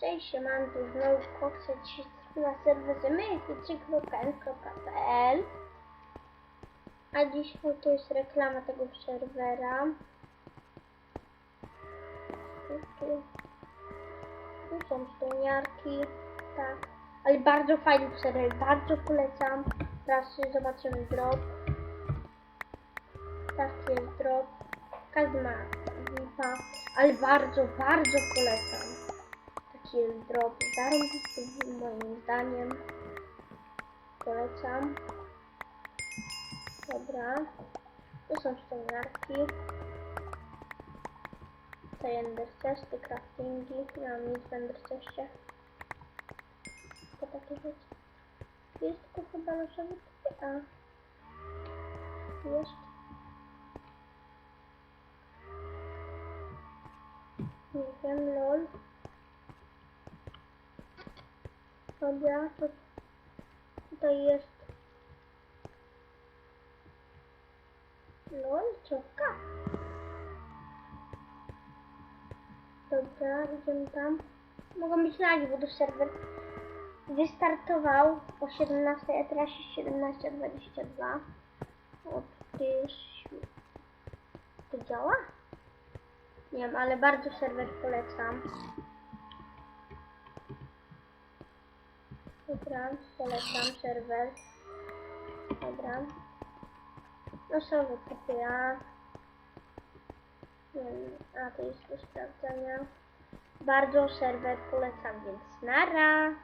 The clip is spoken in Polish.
Cześć, siemanko, znowu koksać na serwerze myjcy.n.pl A dzisiaj to jest reklama tego serwera. Tu, tu. tu są stoniarki, tak. Ale bardzo fajny serwer, bardzo polecam. Teraz zobaczymy drop. Tak jest drop. Każdy ma ale bardzo, bardzo polecam. Jest drop zarąbisty moim zdaniem. Polecam. Dobra. Tu są stoniarki. Tutaj ender chesty, craftingi. Nie mam nic w ender chestie. Tylko takie rzeczy. Jest tylko chyba losowy A. Jest. Nie wiem, lol. Dobra, to tutaj jest lol, czopka. Dobra, idziemy tam. Mogą być lagi, bo to serwer wystartował o 17, a teraz jest 17.22. O, to działa? Nie wiem, ale bardzo serwer polecam. Dobra, polecam serwer. Dobra. No są wytypy, a... Nie wiem, a to jest do sprawdzania. Bardzo serwer polecam, więc nara.